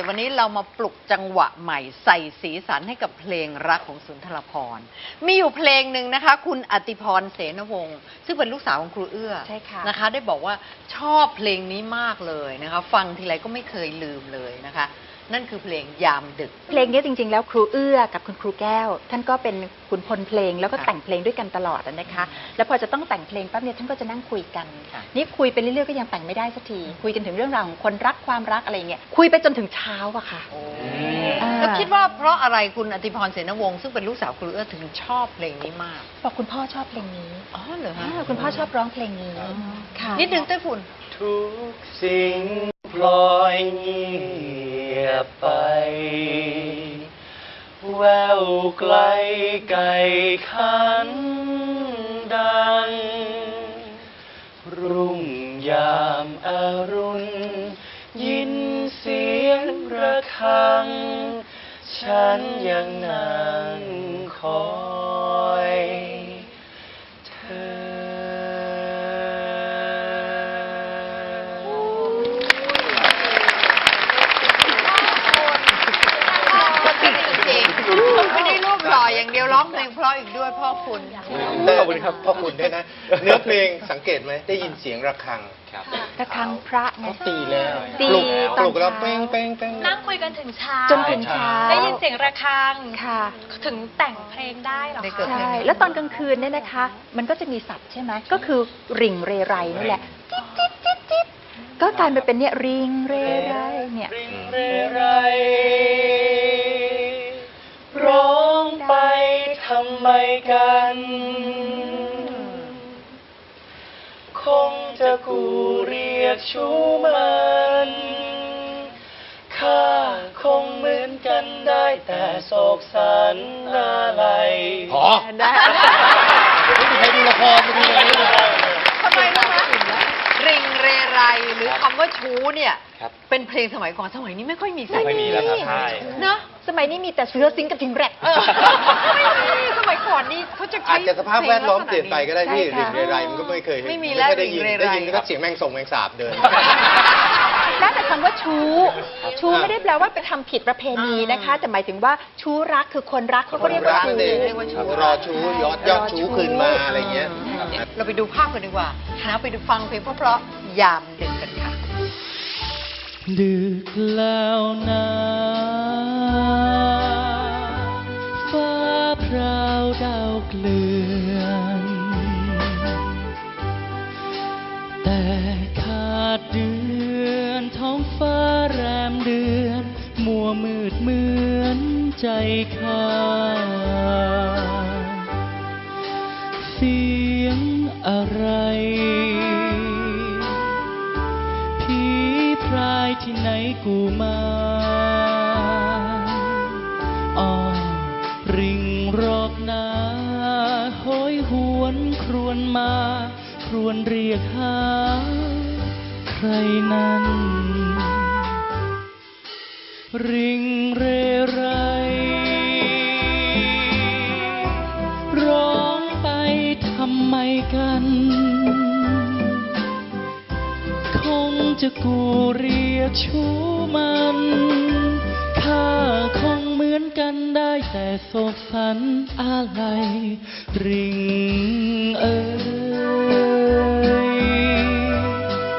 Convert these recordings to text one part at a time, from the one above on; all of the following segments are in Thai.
ษวันนี้เรามาปลุกจังหวะใหม่ใส่สีสันให้กับเพลงรักของสุนทรภรณ์มีอยู่เพลงหนึ่งนะคะ คุณอติพรเสนวงศ์ซึ่งเป็นลูกสาวของครูเอื้อใช่ค่ะนะคะ ได้บอกว่าชอบเพลงนี้มากเลยนะคะ ฟังทีไรก็ไม่เคยลืมเลยนะคะ นั่นคือเพลงยามดึก เพลงนี้จริง ๆ แล้วครูเอื้อกับคุณครูแก้ว ท่านก็เป็นขุนพลเพลงแล้วก็ค่ะแต่งเพลงด้วยกันตลอดอะนะคะ แล้วพอจะต้องแต่งเพลงปั๊บเนี่ยท่านก็จะนั่งคุยกัน ค่ะนี่คุยไปเรื่อยๆก็ยังแต่งไม่ได้สักที คุยกันถึงเรื่องราวของคนรักความรักอะไรเงี้ยคุยไปจนถึงเช้าอะค่ะ อ่า แล้วคิดว่าเพราะอะไรคุณอติพรเสนวงศ์ซึ่งเป็นลูกสาวครูเอื้อถึงชอบเพลงนี้มากบอกคุณพ่อชอบเพลงนี้อ๋อเหรอฮะอ่าคุณพ่อชอบร้องเพลงนี้ค่ะ นิดนึงไต้ฝุ่น ทุกสิ่งพลอยเงี ยบไป แววไกลไก่ขันดัง รุ่งยามอรุณ ยินเสียงระฆัง ฉันยังนั่งคอย เธอ ร้องเพลงเพราะอีกด้วยพ่อคุณ ขอบคุณครับพ่อคุณด้วยนะ เนื้อเพลงสังเกตไหมได้ยินเสียงระฆังครับระฆังพระไงเขาตีแล้วตีปลุกตอนปลุกแล้วเช้าเป้งเป้งเป้งนั่งคุยกันถึงเช้าจนถึงเช้าได้ยินเสียงระฆังค่ะ ถึงแต่งเพลงได้เหรอได้เกิดคะใช่แล้วตอนกลางคืนเนี่ยนะคะ มันก็จะมีศัพท์ใช่ไหมก็คือริ่งเรไรนี่แหละจิ๊ดจิ๊ดจิ๊ดจิ๊ดก็กลายมาเป็นเนี่ยริงเรไรเนี่ยริงเรไรร้ ทำไมกัน คงจะกูเรียกชูมันข้าคงเหมือนกันได้แต่โศกสันอะไรพอได้ไม่มีใครดูละครไม่ดูอะไรเลยทำไมรู้ไหมริงเรไรหรือคำว่าชู้เนี่ยครับเป็นเพลงสมัยก่อนสมัยนี้ไม่ค่อยมีไม่ค่อยมีแล้วครับใช่เนอะ สมัยนี้มีแต่เสือสิงกับทิงแรดเออไม่มีสมัยก่อนนี่เขาจะใช้อาจจะสภาพแวดล้อมเปลี่ยนไปก็ได้พี่ใช่ริค่ะงเรไรมันก็ไม่เคยไม่มีแล้วค่อยได้ยินริงเรไรได้ยินก็เสียงแมงส่งแมงสาบเดินแม้แต่คำว่าชู้ ชู้ไม่ได้แปลว่าไปทำผิดประเพณีนะคะ แต่หมายถึงว่าชู้รักคือคนรักเขาก็เรียกว่ารักชู้นั่นเองเรียกว่าชู้รอชู้ยอดยอดชู้คืนมาอะไรเงี้ย เราไปดูภาพกันดีกว่านะไปดูฟังเพลงเพราะๆยามดึกกันค่ะ ดึกแล้วนะ สียงอะไร ผีพรายที่ไหนกูมาอ้อริงรอกนาโหยหวนครวนมา ครวนเรียกหา ใครนั้น ริงเร จะกูเรียกชูมันข้าคงเหมือนกันได้แต่โศกสันอะไรริงเอ่ย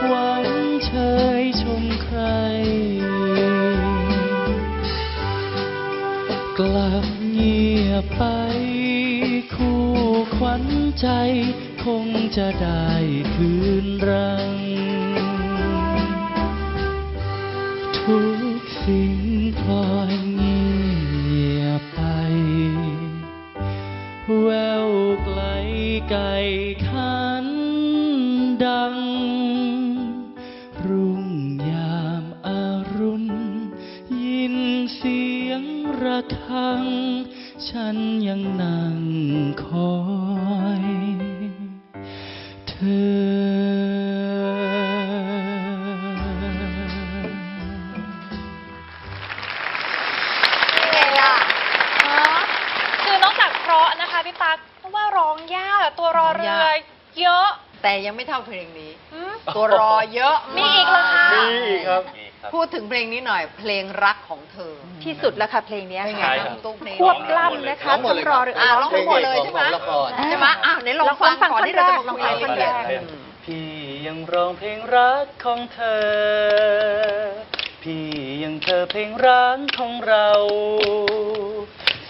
หวังเชยชมใคร กลับเงียบไป คู่ขวัญใจ คงจะได้คืนรัง ไก่ขันดัง รุ่งยามอรุณ ยินเสียงระฆัง ฉันยังนั่งคอยเธอไงล่ะคือนอกจากเพราะนะคะพี่ตั๊กเพ ราะว่าร้องยากอะตัวรอเรือเยอะ แต่ยังไม่เท่าเพลงนี้หืม ตัวรอเยอะมีอีกเหรอคะ มีอีกครับ พูดถึงเพลงนี้หน่อย เพลงรักของเธอที่สุดแล้วค่ะเพลงเนี้ยเป็นไงค่ะ ครับตุ้มเพลงควบกล้ำนะคะร้องหมดต้อเลยงรอหรืออะอะร้องหมดเลยใช่ไหมของละคร ใช่ไหมอ้าวไหนลองฟังฟังก่อนท่อนที่เราแรจะกมาลองคุยฟังกันท่อนแรกอืมพี่ยังร้องเพลงรักของเธอ พี่ยังเธอเพลงรักของเรา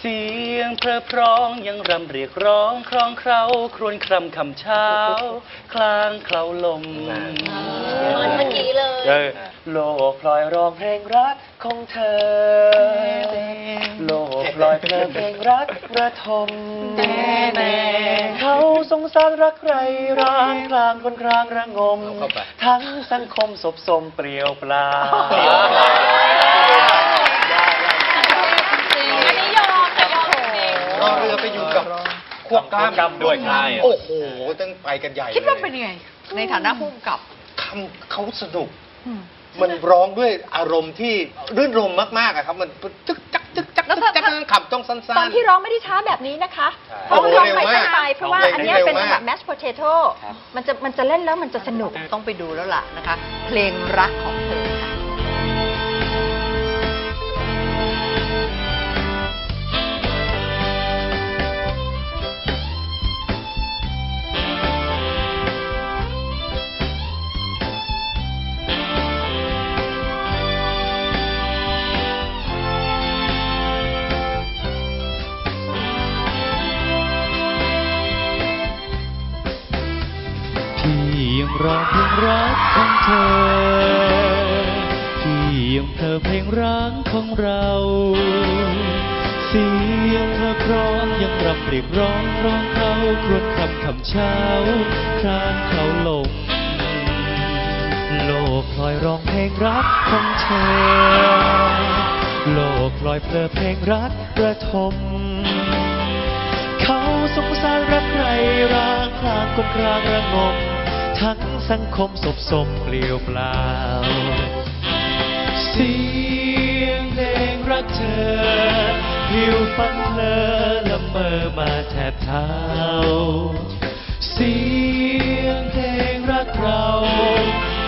เสียงเพลอพร้องยังรำเรียกร้องครองเคราครวญครำคำเช้า คลางเคล้าลมเหมือนเมื่อกี้เลย เออโลกพลอยร้องเพลงรักของเธอ โลกพลอยเพลงเพลงรักระทมเขาสงสารรักใครร้างคลางคนครางระงมเอาเข้าไปทั้งสังคมศพสมเปลี่ยวเปล่า ริงรอเรือไปอยู่กับควบกล้ามควบกล้ามด้วยใช่ โอ้โหต้องไปกันใหญ่คิดว่าลยเป็นยังไง ในฐานะผู้กำกับคำเขาสนุกมันร้องด้วยอารมณ์ที่รื่นรมมากๆอะครับ มันจึ๊กจักจึ๊กจักแล้วจึ๊กถ้าจักขับต้องสั้นๆตอนที่ร้องไม่ได้ช้าแบบนี้นะคะใช่ร้องร้องไปโอ้โหเร็วมากสั้นไปเพราะว่าเพลงอันนี้เนี้ยเป็นเร็วแบมากบ mashed potato มันจะมันจะเล่นแล้วมันจะสนุก ต้องไปดูแล้วล่ะนะคะ เพลงรักของเธอ เพลงรักของเธอพี่ยังเพลอเพลงรักของเรา เสียงเพลอพร้องยังรำเรียกร้องร้องเขาครวญคำคำเช้าครางเขาลมโลกพลอยร้องเพลงรักของเธอ โลกพลอยเพลอเพลงรักประทม เขาสงสารรักใครร่างคลางคนครางระงมทั้ง สังคมศพสมเปลี่ยวเปล่า เสียงเพลงรักเธอหิวฟังเพลอละเมอมาแทบเท้า เสียงเพลงรักเรา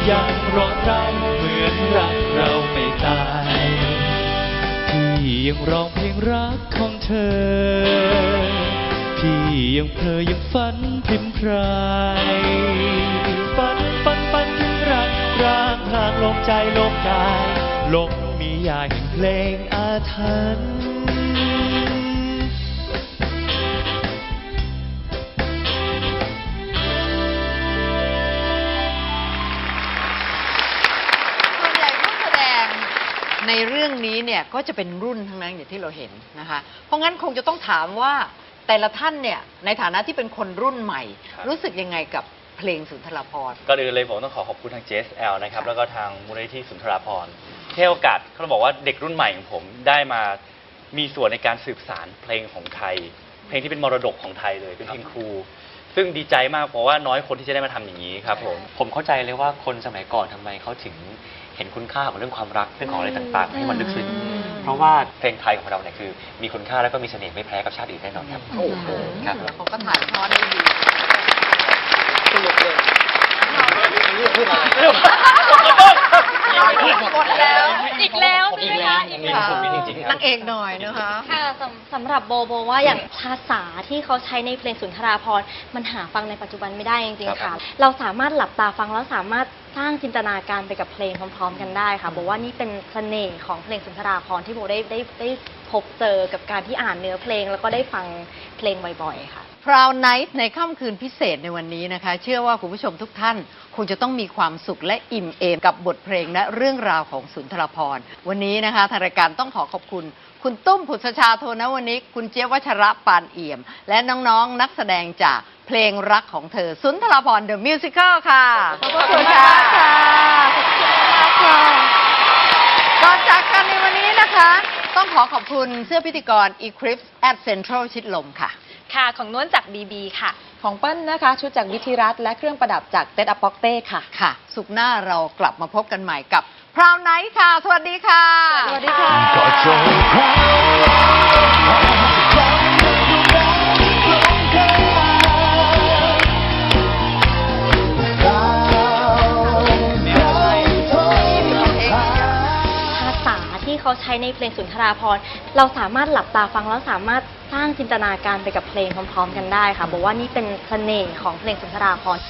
ยังรองรำเหมือนรักเราไม่ตายพี่ยังร้องเพลงรักของเธอ พี่ยังเพลอยังฝันพิมพราย ใจลมกายลมมียาแห่งเพลงอาถรรพ์ส่วนใหญ่ผู้แสดงในเรื่องนี้เนี่ยก็จะเป็นรุ่นทั้งนั้นอย่างที่เราเห็นนะคะ เพราะงั้นคงจะต้องถามว่าแต่ละท่านเนี่ยในฐานะที่เป็นคนรุ่นใหม่ครับรู้สึกยังไงกับ เพลงสุนทรภรณ์ก่อนอื่นเลยผมต้องขอขอบคุณทาง JSL นะครับ แล้วก็ทางมูลนิธิสุนทราภรณ์ที่ให้โอกาสเขาบอกว่าเด็กรุ่นใหม่ของผมได้มามีส่วนในการสืบสารเพลงของไทย เพลงที่เป็นมรดกของไทยเลยเป็นเพลงครู ซึ่งดีใจมากเพราะว่าน้อยคนที่จะได้มาทำอย่างนี้ครับผม ผมเข้าใจเลยว่าคนสมัยก่อนทำไมเขาถึงเห็นคุณค่าของเรื่องความรักเรื่องของอะไรต่างๆ ให้มันลึกซึ้งอืม เพราะว่าเพลงไทยของเราเนี่ยคือ มีคุณค่าแล้วก็มีเสน่ห์ไม่แพ้กับชาติอื่นแน่นอนครับ โอ้โห ครับ แล้วเขาก็ถ่ายทอดได้ดี สนุกเลยเรื่องพูดอะไร หมดแล้ว อีกแล้วใช่ไหมคะอีกมีแล้วผมมีจริงๆครับ นางเอกหน่อยนะคะ ค่ะสำสำหรับโบโบว่าอย่างภาษาที่เขาใช้ในเพลงสุนทราภรณ์มันหาฟังในปัจจุบันไม่ได้จริงครัๆค่ะ บ เราสามารถหลับตาฟังแล้วสามารถสร้างจินตนาการไปกับเพลงพร้อม ๆ กันได้ค่ะโบว่านี่เป็นเสน่ห์ของเพลงสุนทราภรณ์ที่โบได้ได้ได้พบเจอกับการที่อ่านเนื้อเพลงแล้วก็ได้ฟังเพลงบ่อยๆค่ะ พราวไนท์ในค่ำคืนพิเศษในวันนี้นะคะ เชื่อว่าคุณผู้ชมทุกท่าน คงจะต้องมีความสุขและอิ่มเอมกับบทเพลงและเรื่องราวของสุนทรภรณ์วันนี้นะคะทางรายการต้องขอขอบคุณ คุณตุ้มผุษชาโทนะวันนี้ คุณเจี๊ยบวัชระปานเอี่ยม และน้องๆนักแสดงจากเพลงรักของเธอสุนทรภรณ์เดอะมิวสิคลค่ะขอบคุณค่ะขอบคุณมากค่ะก่อนจากกันในวันนี้นะคะ ต้องขอขอบคุณเสื้อพิธีกร Eclipse at Central ชิดลมค่ะ ค่ะ ของนวลจากบีบีค่ะ ของเปิ้ลนะคะ ชุดจากวิธีรัตน์และเครื่องประดับจากเต็ดอปอกเต้ค่ะ ค่ะ สุขหน้าเรากลับมาพบกันใหม่กับพราวไนท์ค่ะ สวัสดีค่ะ สวัสดีค่ะ ก็จงพราว เขาใช้ในเพลงสุนทราภรณ์เราสามารถหลับตาฟังแล้วสามารถสร้างจินตนาการไปกับเพลงพร้อม ๆ กันได้ค่ะ บอกว่านี่เป็นเสน่ห์ของเพลงสุนทราภรณ์